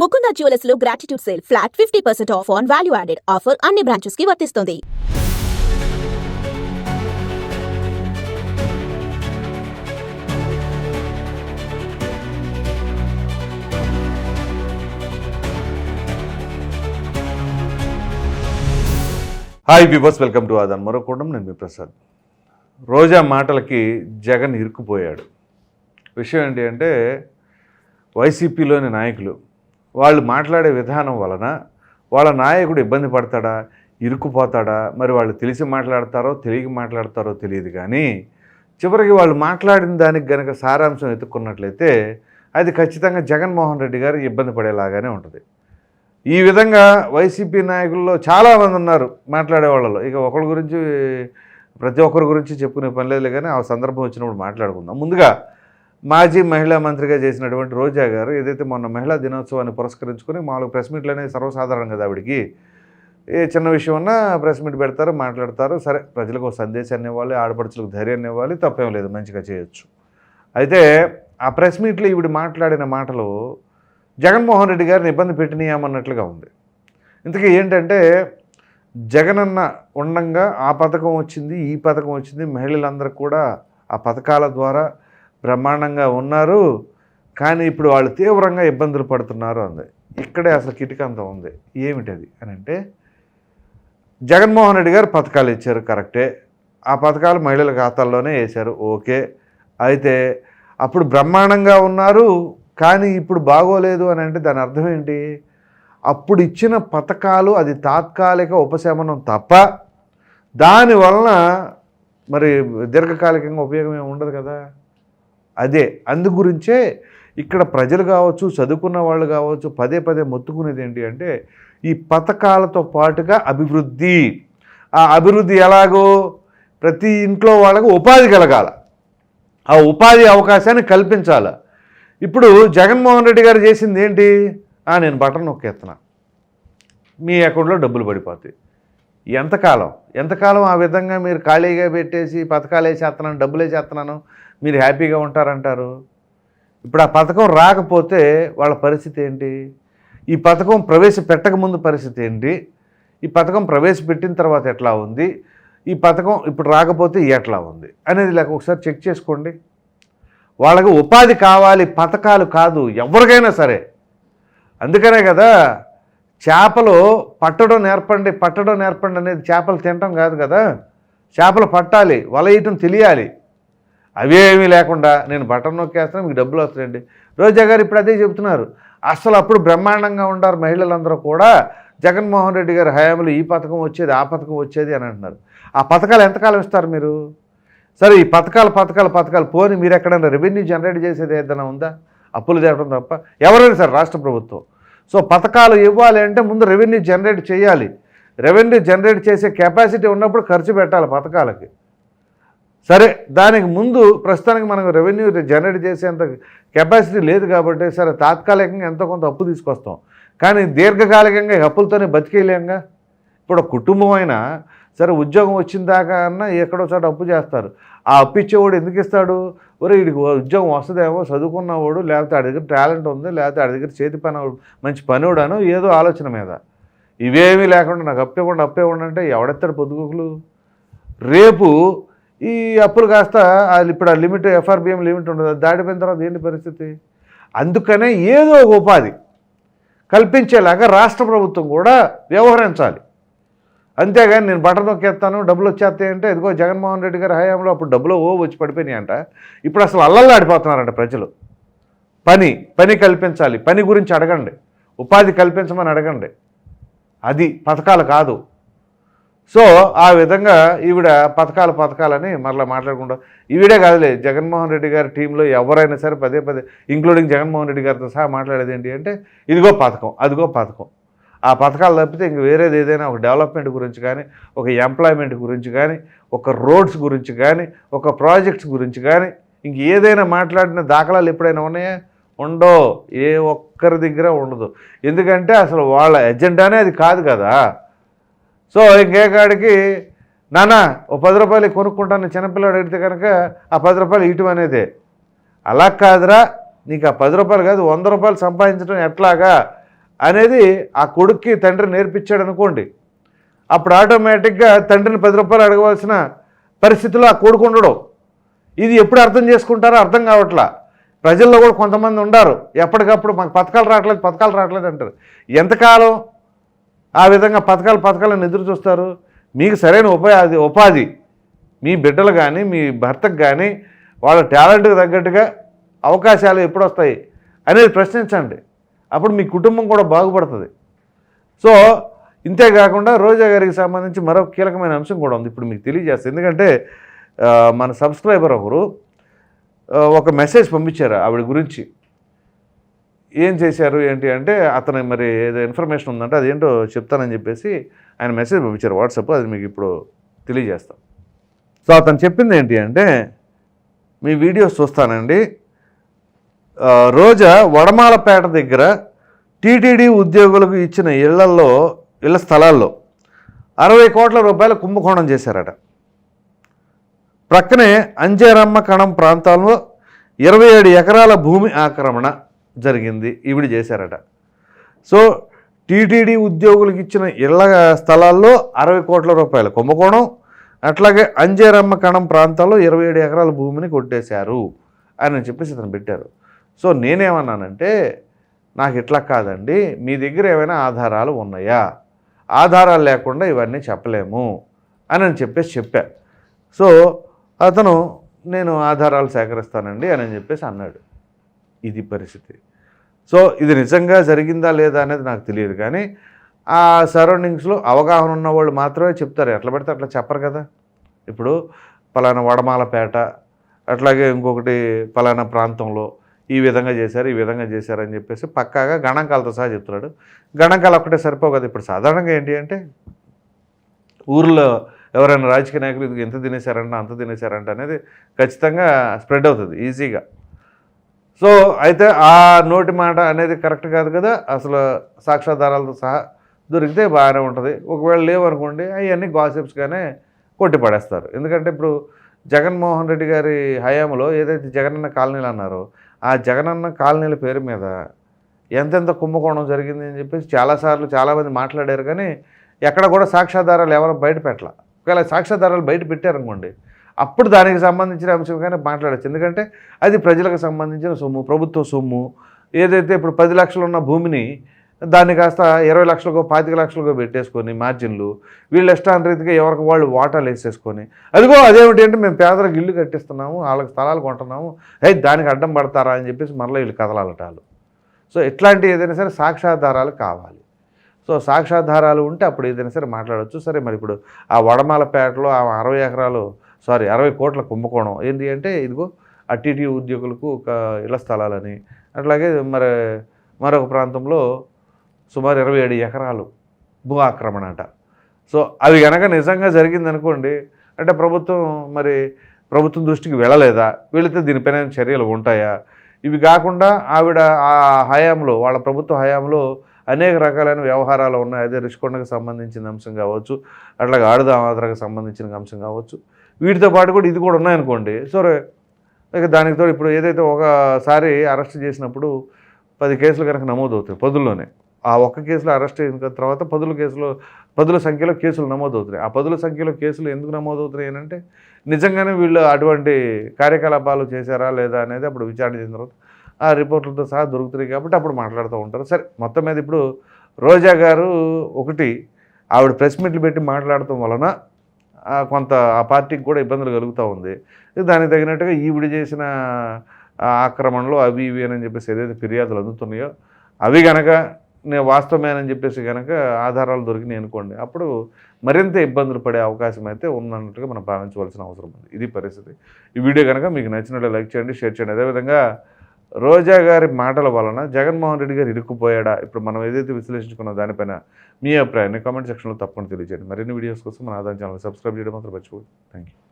Mukunda జ్యువెలర్స్లో gratitude sale flat fifty percent off on value added offer అన్ని బ్రాంచెస్కి వర్తిస్తుంది. Hi peepers welcome to ఆదాన్ మరొకడం నేను మీ ప్రసాద్. రోజా మాటలకి జగన్ ఇరుక్కుపోయాడు. విషయం ఏంటి అంటే వైసీపీలోని నాయకులు వాళ్ళు మాట్లాడే విధానం వలన వాళ్ళ నాయకుడు ఇబ్బంది పడతాడా? ఇరుక్కుపోతాడా? మరి వాళ్ళు తెలిసి మాట్లాడతారో తెలియక మాట్లాడతారో తెలియదు కానీ చివరికి వాళ్ళు మాట్లాడిన దానికి గనక సారాంశం ఎత్తుక్కున్నట్లయితే అది ఖచ్చితంగా జగన్మోహన్ రెడ్డి గారు ఇబ్బంది పడేలాగానే ఉంటుంది. ఈ విధంగా వైసీపీ నాయకుల్లో చాలామంది ఉన్నారు మాట్లాడే వాళ్ళలో. ఇక ఒకరి గురించి ప్రతి ఒక్కరి గురించి చెప్పుకునే పని లేదు కానీ ఆ సందర్భం వచ్చినప్పుడు మాట్లాడుకుందాం. ముందుగా మాజీ మహిళా మంత్రిగా చేసినటువంటి రోజా గారు ఏదైతే మొన్న మహిళా దినోత్సవాన్ని పురస్కరించుకొని మామూలుగా ప్రెస్ మీట్లు అనేది సర్వసాధారణం కదా ఆవిడికి. ఏ చిన్న విషయం ఉన్నా ప్రెస్ మీట్ పెడతారు మాట్లాడతారు. సరే ప్రజలకు ఒక సందేశాన్ని ఇవ్వాలి ఆడపడుచులకు ధైర్యాన్ని ఇవ్వాలి తప్పేం లేదు మంచిగా చేయొచ్చు. అయితే ఆ ప్రెస్ మీట్లో ఈవిడ మాట్లాడిన మాటలు జగన్మోహన్ రెడ్డి గారిని ఇబ్బంది పెట్టినాయమన్నట్లుగా ఉంది. ఇంతకీ ఏంటంటే జగనన్న ఉండంగా ఆ పథకం వచ్చింది ఈ పథకం వచ్చింది మహిళలందరూ కూడా ఆ పథకాల ద్వారా బ్రహ్మాండంగా ఉన్నారు కానీ ఇప్పుడు వాళ్ళు తీవ్రంగా ఇబ్బందులు పడుతున్నారు అంది. ఇక్కడే అసలు కిటికంత ఉంది. ఏమిటది అని అంటే జగన్మోహన్ రెడ్డి గారు పథకాలు ఇచ్చారు కరెక్టే. ఆ పథకాలు మహిళల ఖాతాల్లోనే వేశారు ఓకే. అయితే అప్పుడు బ్రహ్మాండంగా ఉన్నారు కానీ ఇప్పుడు బాగోలేదు అని అంటే దాని అర్థం ఏంటి? అప్పుడు ఇచ్చిన పథకాలు అది తాత్కాలిక ఉపశమనం తప్ప దానివలన మరి దీర్ఘకాలికంగా ఉపయోగం ఏమి ఉండదు కదా? అదే అందు గురించే ఇక్కడ ప్రజలు కావచ్చు చదువుకున్న వాళ్ళు కావచ్చు పదే పదే మొత్తుకునేది ఏంటి అంటే ఈ పథకాలతో పాటుగా అభివృద్ధి. ఆ అభివృద్ధి ఎలాగో ప్రతి ఇంట్లో వాళ్ళకు ఉపాధి కలగాల. ఆ ఉపాధి అవకాశాన్ని కల్పించాలి. ఇప్పుడు జగన్మోహన్ రెడ్డి గారు చేసింది ఏంటి? నేను బటన్ నొక్కేస్తున్నా మీ అకౌంట్లో డబ్బులు పడిపోతాయి. ఎంతకాలం? ఎంతకాలం ఆ విధంగా మీరు ఖాళీగా పెట్టేసి పథకాలు వేసేస్తున్నాను డబ్బులు వేసేస్తున్నాను మీరు హ్యాపీగా ఉంటారంటారు? ఇప్పుడు ఆ పథకం రాకపోతే వాళ్ళ పరిస్థితి ఏంటి? ఈ పథకం ప్రవేశపెట్టకముందు పరిస్థితి ఏంటి? ఈ పథకం ప్రవేశపెట్టిన తర్వాత ఎట్లా ఉంది? ఈ పథకం ఇప్పుడు రాకపోతే ఎట్లా ఉంది? అనేది లేక ఒకసారి చెక్ చేసుకోండి. వాళ్ళకి ఉపాధి కావాలి పథకాలు కాదు ఎవరికైనా సరే. అందుకనే కదా చేపలు పట్టడం నేర్పండి పట్టడం నేర్పండి అనేది చేపలు తినటం కాదు కదా. చేపలు పట్టాలి వలయటం తెలియాలి. అవేమీ లేకుండా నేను బటన్ నొక్కేస్తాను మీకు డబ్బులు వస్తాయండి. రోజా గారు ఇప్పుడు అదే చెబుతున్నారు. అసలు అప్పుడు బ్రహ్మాండంగా ఉండారు మహిళలందరూ కూడా. జగన్మోహన్ రెడ్డి గారి హయాంలో ఈ పథకం వచ్చేది ఆ పథకం వచ్చేది అని అంటున్నారు. ఆ పథకాలు ఎంతకాలం ఇస్తారు మీరు? సరే ఈ పథకాలు పథకాలు పథకాలు పోని మీరు ఎక్కడైనా రెవెన్యూ జనరేట్ చేసేది ఏదైనా ఉందా? అప్పులు తేవడం తప్ప. ఎవరైనా సరే రాష్ట్ర ప్రభుత్వం. సో పథకాలు ఇవ్వాలి అంటే ముందు రెవెన్యూ జనరేట్ చేయాలి. రెవెన్యూ జనరేట్ చేసే కెపాసిటీ ఉన్నప్పుడు ఖర్చు పెట్టాలి పథకాలకి. సరే దానికి ముందు ప్రస్తుతానికి మనకు రెవెన్యూ జనరేట్ చేసేంత కెపాసిటీ లేదు కాబట్టి సరే తాత్కాలికంగా ఎంతో కొంత అప్పు తీసుకొస్తాం. కానీ దీర్ఘకాలికంగా అప్పులతోనే బతికేయలేంగా? ఇప్పుడు కుటుంబం అయినా సరే ఉద్యోగం వచ్చిన దాకా అన్నా ఎక్కడో చోట అప్పు చేస్తారు. ఆ అప్పు ఇచ్చేవాడు ఎందుకు ఇస్తాడు? ఒరే వీడికి ఉద్యోగం వస్తుందేమో చదువుకున్నవాడు లేకపోతే ఆడి దగ్గర టాలెంట్ ఉంది లేకపోతే ఆడి దగ్గర చేతి పని మంచి పనివాడనో ఏదో ఆలోచన మీద. ఇవేమీ లేకుండా నాకు అప్పు ఇవ్వండి అప్పు ఇవ్వండి అంటే ఎవడెత్తాడు పొద్దుగుకులు రేపు ఈ అప్పులు కాస్త ఇప్పుడు ఆ లిమిట్ ఎఫ్ఆర్బిఎం లిమిట్ ఉండదు అది దాటిపోయిన తర్వాత ఏంటి పరిస్థితి? అందుకనే ఏదో ఒక ఉపాధి కల్పించేలాగా రాష్ట్ర ప్రభుత్వం కూడా వ్యవహరించాలి. అంతేగాని నేను బటన్ నొక్కేస్తాను డబ్బులు వచ్చేస్తాయంటే ఇదిగో జగన్మోహన్ రెడ్డి గారి హయాంలో అప్పుడు డబ్బులు ఓ వచ్చి పడిపోయినాయంట. ఇప్పుడు అసలు అల్లల్లాడిపోతున్నారంట ప్రజలు. పని పని కల్పించాలి. పని గురించి అడగండి. ఉపాధి కల్పించమని అడగండి. అది పథకాలు కాదు. సో ఆ విధంగా ఈవిడ పథకాలు పథకాలని మరలా మాట్లాడకుండా ఈవిడే కాదులే జగన్మోహన్ రెడ్డి గారి టీంలో ఎవరైనా సరే పదే పదే ఇంక్లూడింగ్ జగన్మోహన్ రెడ్డి గారితో సహా మాట్లాడేది ఏంటి అంటే ఇదిగో పథకం అదిగో పథకం. ఆ పథకాలు తప్పితే ఇంక వేరేది ఏదైనా ఒక డెవలప్మెంట్ గురించి కానీ ఒక ఎంప్లాయ్మెంట్ గురించి కానీ ఒక రోడ్స్ గురించి కానీ ఒక ప్రాజెక్ట్స్ గురించి కానీ ఇంక ఏదైనా మాట్లాడిన దాఖలాలు ఎప్పుడైనా ఉన్నాయా? ఉండో ఏ ఒక్కరి దగ్గర ఉండదు. ఎందుకంటే అసలు వాళ్ళ ఎజెండానే అది కాదు కదా. సో ఇంకే కాడికి నానా ఓ పది రూపాయలు కొనుక్కుంటాను చిన్నపిల్లాడు అడిగితే కనుక ఆ పది రూపాయలు ఇటు అనేదే. అలా కాదురా. నీకు ఆ పది రూపాయలు కాదు వంద రూపాయలు సంపాదించడం ఎట్లాగా? అనేది ఆ కొడుక్కి తండ్రి నేర్పించాడు అనుకోండి అప్పుడు ఆటోమేటిక్గా తండ్రిని పది రూపాయలు అడగవలసిన పరిస్థితిలో ఆ కొడుకు ఉండడం. ఇది ఎప్పుడు అర్థం చేసుకుంటారో అర్థం కావట్లా. ప్రజల్లో కూడా కొంతమంది ఉండారు. ఎప్పటికప్పుడు మాకు పథకాలు రావట్లేదు పథకాలు రావట్లేదు అంటారు. ఎంతకాలం ఆ విధంగా పథకాలు పథకాలను ఎదురు చూస్తారు? మీకు సరైన ఉపాధి ఉపాధి. మీ బిడ్డలు కానీ మీ భర్తకు కానీ వాళ్ళ టాలెంట్కి తగ్గట్టుగా అవకాశాలు ఎప్పుడు వస్తాయి అనేది ప్రశ్నించండి. అప్పుడు మీ కుటుంబం కూడా బాగుపడుతుంది. సో ఇంతేకాకుండా రోజా గారికి సంబంధించి మరో కీలకమైన అంశం కూడా ఉంది. ఇప్పుడు మీకు తెలియజేస్తాను ఎందుకంటే మన సబ్స్క్రైబర్ ఒకరు ఒక మెసేజ్ పంపించారు ఆవిడ గురించి. ఏం చేశారు ఏంటి అంటే అతను మరి ఏదో ఇన్ఫర్మేషన్ ఉందంటే అదేంటో చెప్తానని చెప్పేసి ఆయన మెసేజ్ పంపించారు వాట్సాప్. అది మీకు ఇప్పుడు తెలియజేస్తాం. సో అతను చెప్పింది ఏంటి అంటే మీ వీడియోస్ చూస్తానండి. రోజా వడమాలపేట దగ్గర టీటీడీ ఉద్యోగులకు ఇచ్చిన ఇళ్ళల్లో ఇళ్ళ స్థలాల్లో అరవై కోట్ల రూపాయల కుంభకోణం చేశారట. ప్రక్కనే అంజేరమ్మ కణం ప్రాంతాల్లో ఇరవై ఏడు ఎకరాల భూమి ఆక్రమణ జరిగింది ఈవిడ చేశారట. సో టీటీడీ ఉద్యోగులకు ఇచ్చిన ఇళ్ళ స్థలాల్లో అరవై కోట్ల రూపాయల కుంభకోణం అట్లాగే అంజేరమ్మ కణం ప్రాంతాల్లో ఇరవై ఏడు ఎకరాల భూమిని కొట్టేశారు అని చెప్పేసి ఇతను పెట్టారు. సో నేనేమన్నానంటే నాకు ఇట్లా కాదండి మీ దగ్గర ఏమైనా ఆధారాలు ఉన్నాయా? ఆధారాలు లేకుండా ఇవన్నీ చెప్పలేము అని అని చెప్పేసి చెప్పా. సో అతను నేను ఆధారాలు సేకరిస్తానండి అని చెప్పేసి అన్నాడు. ఇది పరిస్థితి. సో ఇది నిజంగా జరిగిందా లేదా అనేది నాకు తెలియదు కానీ ఆ సరౌండింగ్స్లో అవగాహన ఉన్న వాళ్ళు మాత్రమే చెప్తారు. ఎట్లా పడితే అట్లా చెప్పరు కదా. ఇప్పుడు పలానా వడమాలపేట అట్లాగే ఇంకొకటి పలానా ప్రాంతంలో ఈ విధంగా చేశారు ఈ విధంగా చేశారు అని చెప్పేసి పక్కాగా గణాంకాలతో సహా చెప్తున్నాడు. గణాంకాలు ఒక్కటే సరిపోవు కదా ఇప్పుడు సాధారణంగా ఏంటి అంటే ఊర్లో ఎవరైనా రాజకీయ నాయకులు ఇది ఎంత తినేశారంట అంత తినేశారంట అనేది ఖచ్చితంగా స్ప్రెడ్ అవుతుంది ఈజీగా. సో అయితే ఆ నోటి మాట అనేది కరెక్ట్ కాదు కదా? అసలు సాక్ష్యాధారాలతో సహా దొరికితే బాగానే ఉంటుంది. ఒకవేళ లేవనుకోండి అవన్నీ గాసిప్స్గానే కొట్టి పడేస్తారు. ఎందుకంటే ఇప్పుడు జగన్మోహన్ రెడ్డి గారి హయాంలో ఏదైతే జగనన్న కాలనీలు అన్నారో ఆ జగనన్న కాలనీల పేరు మీద ఎంతెంత కుంభకోణం జరిగింది అని చెప్పేసి చాలాసార్లు చాలామంది మాట్లాడారు కానీ ఎక్కడ కూడా సాక్ష్యాధారాలు ఎవరు బయట పెట్టాల. ఒకవేళ సాక్ష్యాధారాలు బయట పెట్టారనుకోండి అప్పుడు దానికి సంబంధించిన అంశంగానే మాట్లాడచ్చు. ఎందుకంటే అది ప్రజలకు సంబంధించిన సొమ్ము ప్రభుత్వ సొమ్ము ఏదైతే ఇప్పుడు పది లక్షలు ఉన్న భూమిని దాన్ని కాస్త ఇరవై లక్షలకు పాతిక లక్షలకో పెట్టేసుకొని మార్జిన్లు వీళ్ళు ఇష్టాన్ రీతిగా ఎవరికి వాళ్ళు వాటాలు వేసేసుకొని అదిగో అదేమిటి అంటే మేము పేదలకు ఇల్లు కట్టిస్తున్నాము వాళ్ళకి స్థలాలు కొంటున్నాము హే దానికి అడ్డం పడతారా అని చెప్పేసి మరలా వీళ్ళు కదలాలటాలు. సో ఇట్లాంటి ఏదైనా సరే సాక్ష్యాధారాలు కావాలి. సో సాక్ష్యాధారాలు ఉంటే అప్పుడు ఏదైనా సరే మాట్లాడవచ్చు సరే మరి ఇప్పుడు ఆ వడమాలపేటలో ఆ అరవై ఎకరాలు సారీ అరవై కోట్ల కుంభకోణం ఏంటి అంటే ఇదిగో ఆ టీటీ ఉద్యోగులకు ఒక ఇళ్ళ స్థలాలని అట్లాగే మరి మరొక ప్రాంతంలో సుమారు ఇరవై ఏడు ఎకరాలు భూ ఆక్రమణ అట. సో అవి కనుక నిజంగా జరిగిందనుకోండి అంటే ప్రభుత్వం మరి ప్రభుత్వం దృష్టికి వెళ్ళలేదా? వెళితే దీనిపైన చర్యలు ఉంటాయా? ఇవి కాకుండా ఆవిడ ఆ హయాంలో వాళ్ళ ప్రభుత్వ హయాంలో అనేక రకాలైన వ్యవహారాలు ఉన్నాయి. అదే రిషికొండకు సంబంధించిన అంశం కావచ్చు అట్లాగే ఆడుదామాత్రకు సంబంధించిన అంశం కావచ్చు. వీటితో పాటు కూడా ఇది కూడా ఉన్నాయనుకోండి. సరే ఇక దానికి తోడు ఇప్పుడు ఏదైతే ఒకసారి అరెస్ట్ చేసినప్పుడు పది కేసులు కనుక నమోదవుతాయి పదుల్లోనే. ఆ ఒక్క కేసులో అరెస్ట్ అయిన తర్వాత పదుల కేసులో పదుల సంఖ్యలో కేసులు నమోదవుతున్నాయి. ఆ పదుల సంఖ్యలో కేసులు ఎందుకు నమోదవుతున్నాయి అంటే నిజంగానే వీళ్ళు అటువంటి కార్యకలాపాలు చేశారా లేదా అనేది అప్పుడు విచారణ చేసిన తర్వాత ఆ రిపోర్ట్లతో సహా దొరుకుతున్నాయి కాబట్టి అప్పుడు మాట్లాడుతూ ఉంటారు. సరే మొత్తం మీద ఇప్పుడు రోజా గారు ఒకటి ఆవిడ ప్రెస్ మీట్లు పెట్టి మాట్లాడటం వలన కొంత ఆ పార్టీకి కూడా ఇబ్బందులు కలుగుతూ ఉంది. దానికి తగినట్టుగా ఈవిడ చేసిన ఆక్రమణలు అవి ఇవి అని చెప్పేసి ఏదైతే ఫిర్యాదులు అందుతున్నాయో అవి గనక వాస్తవమేనని చెప్పేసి కనుక ఆధారాలు దొరికినాయి అనుకోండి అప్పుడు మరింత ఇబ్బందులు పడే అవకాశం అయితే ఉన్నట్టుగా మనం భావించవలసిన అవసరం ఉంది. ఇది పరిస్థితి. ఈ వీడియో కనుక మీకు నచ్చినట్లు లైక్ చేయండి షేర్ చేయండి. అదేవిధంగా రోజా గారి మాటల వలన జగన్మోహన్ రెడ్డి గారు ఇరుక్కుపోయాడా? ఇప్పుడు మనం ఏదైతే విశ్లేషించుకున్న దానిపైన మీ అభిప్రాయాన్ని కామెంట్ సెక్షన్లో తప్పకుండా తెలియజేయండి. మరిన్ని వీడియోస్ కోసం మన ఆదాయం ఛానల్ సబ్స్క్రైబ్ చేయడం మాత్రం మర్చిపోదు థ్యాంక్ యూ